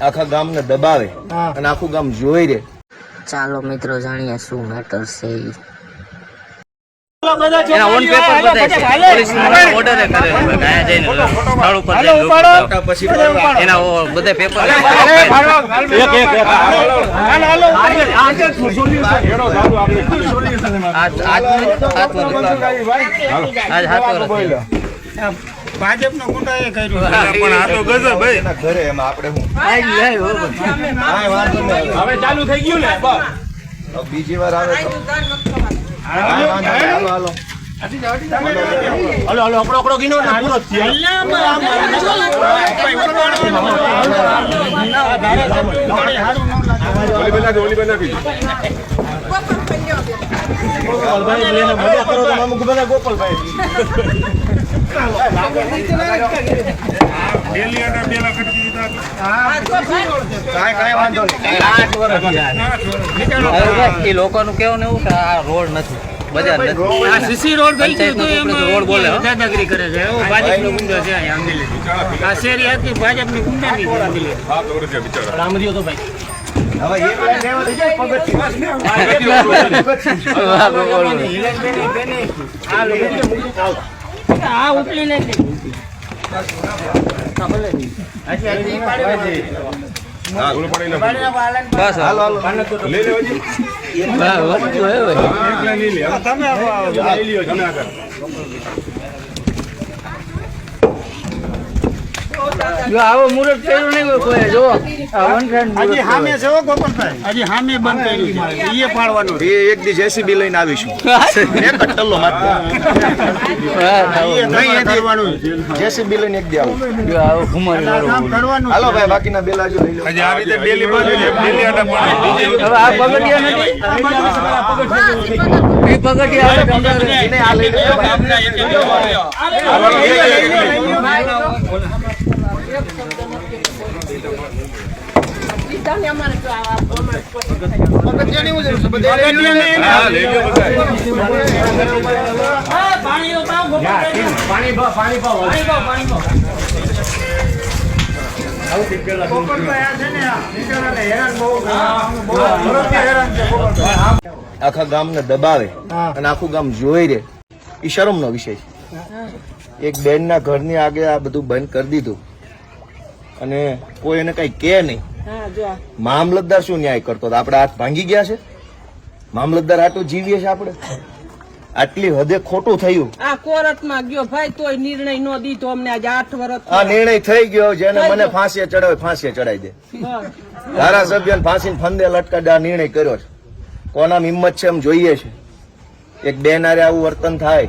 આખા ગામને દબાવે અને આખું ગામ જોઈ રે ચાલો મિત્રો જાણીએ શું મેટર છે એના ઓન પેપર બધાય પોલીસ ઓર્ડર કરે છે. જઈને સ્થળ ઉપર જઈને પછી એના બધા પેપર આજ આજ આજ કર્યું ઘરે એમાં આપણે હું નહીં. હવે ચાલુ થઈ ગયું ને બસ બીજી વાર આવે વાંધો નહીં. હાલો હાલો હલો હલો અકડો અકડો ગીનો ને પૂરો ગોપાલભાઈ કાંઈ વાંધો નહીં આઠ એ લોકોનું કેવું ને એવું કે આ રોડ નથી બજાર નથી આ સીસી રોડ ગઈ છે તો પંચાયતનો રોડ બોલે, દાદાગીરી કરે છે એવો ભાજપનો ગુંડો છે અહીંયા આંબી આ શેરી હતી ભાજપની ગુંડાની છે રામરીઓ તો ભાઈ હવે એક લાઈન રહેવા દેજો, પગથિયું. આ ઉપલી નથી બસ હાલો હાલો આવો મુહૂર્ત કર્યું નહીં કોઈ જો હજી હામે છે હો ગોપાલભાઈ હજી સામે બંધ કર્યું છે એ પાડવાનું એ એક દી જેસીબી લઈને આવીશું એક જ ટલ્લો મારતો કરવાનું જેસીબી લઈને એક દી આવું કામ કરવાનું હાલો ભાઈ બાકીના બેલા જો લઈ લો હવે આ પગથિયા નથી એ પગથિયા એને આ લઈ લેજો ભાઈ. પગથિયાની હું જરૂર છે? લઈ લો. આખા ગામને દબાવે અને આખું ગામ જોઈ રે. એ શરમનો વિષય છે. એક બેનના ઘરની આગે આ બધું બંધ કરી દીધું. અને કોઈ એને કઈ કે નહીં. મામલતદાર શું ન્યાય કરતો? આપણે હાથ ભાંગી ગયા છે? મામલતદાર આટલું જીવીએ છે આપણે? આટલી હદે ખોટું થયું. આ કોર્ટમાં ગયો ભાઈ તોય નિર્ણય નો દીધો અમને આજે આઠ વર્ષ આ નિર્ણય થઈ ગયો જેને મને ફાંસીએ ચડાવે ફાંસીએ ચડાવી દે. ધારાસભ્ય ફાંસીને ફંદે લટકાડે આ નિર્ણય કર્યો છે. કોનામ હિંમત છે એમ જોઈએ છે. એક બેનારે આવું વર્તન થાય.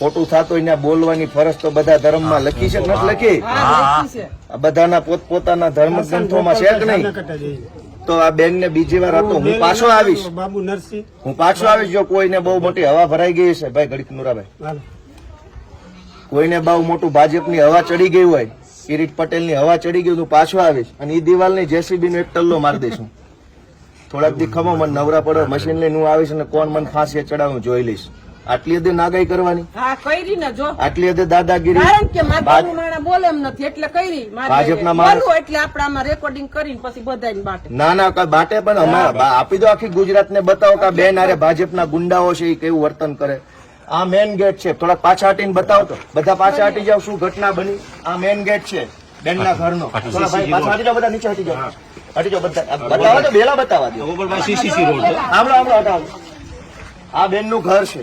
ખોટું થતું બોલવાની ફરજ તો બધા ધર્મમાં લખી છે નથી લખી? હા, લખી છે. આ બધાના પોતપોતાના ધર્મ ગ્રંથોમાં છે કે નહીં? તો આ બેનને બીજી વાર હતો હું પાછો આવીશ. બાબુ નરસિંહ. હું પાછો આવીશ જો કોઈને બહુ મોટી હવા ભરાઈ ગઈ છે ભાઈ ગણિત નુરાભાઈ. કોઈને બહુ મોટું ભાજપની હવા ચડી ગઈ હોય કિરીટ પટેલની હવા ચડી ગઈ હું પાછો આવીશ. અને એ દિવાલની જેસીબી નો એક ટલ્લો મારી દઈશું. થોડાક દી ખમો મને નવરા પડો મશીન લઈને હું આવીશ અને કોણ મને ફાંસી ચડાવું જોઈ લઈશ. આટલી હદે નાગાઈ કરવાની? હા કરી ને જો. આટલી હદે દાદાગીરી? કારણ કે માતાનું માણા બોલે એમ નથી એટલે કરી ભાજપના માણસ- એટલે આપણે રેકોર્ડિંગ કરીને પછી બધાને બાટે. ના ના કઈ બાટે પણ અમારા આપી દો આખી ગુજરાત ને બતાવો કે બેન આરે ભાજપના ગુંડાઓ છે એ કેવું વર્તન કરે? આ મેન ગેટ છે. થોડાક પાછા હટીને બતાવો તો. બધા પાછા હટી જાવ શું ઘટના બની? આ મેન ગેટ છે બેનના ઘરનો. થોડા ભાઈ પાછા હટી જાવ બધા નીચે હટી જાવ હટી બધા. બતાવો તો બેલા બતાવવા દો. આમળો આમળો હટાવો. આ બેનનું ઘર છે.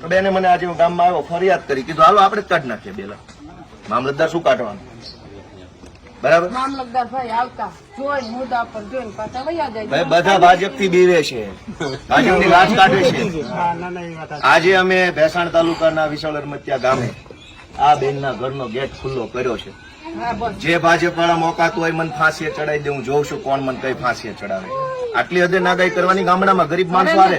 તો બેને મને આજે હું ગામમાં આવ્યો ફરિયાદ કરી. કીધું હાલો આપણે કાઢ નાખીએ બેલા. મામલતદાર શું કાઢવાનું? બરાબર? મામલતદાર ભાઈ આવતા. જોઈ મુદ્દા પર જોઈને પાછા વયા જાય. ભાઈ બધા ભાજપથી બીવે છે. ભાજપની લાશ કાઢે છે. આજે અમે ભેસાણ તાલુકાના વિશાળ અરમત્યા ગામે આ બેનના ઘરનો ગેટ ખુલ્લો કર્યો છે. જે ભાજપ વાળા મોકાતું હોય મને ફાંસીએ ચડાવી દે હું જોઉં છું કોણ મને કઈ ફાંસીએ ચડાવે. આટલી હદે નાગાઈ કરવાની ગામડામાં ગરીબ માણસો એને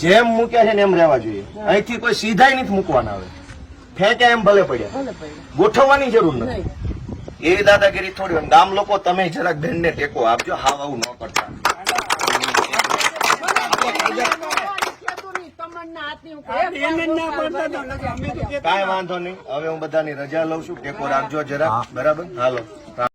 જેમ મૂક્યા છે ને એમ રહેવા જોઈએ. અહીંથી કોઈ સીધાય નથી મૂકવાના આવે ફેંક્યા એમ ભલે પડ્યા. ગોઠવવાની જરૂર નથી. એવી દાદાગીરી થોડી હોય. ગામ લોકો તમે જરાક બેનને ટેકો આપજો હાવ આવું ન કરતા. કાંઈ વાંધો નહીં. હવે હું બધાની રજા લઉં છું. ટેકો રાખજો જરા બરાબર? હાલો.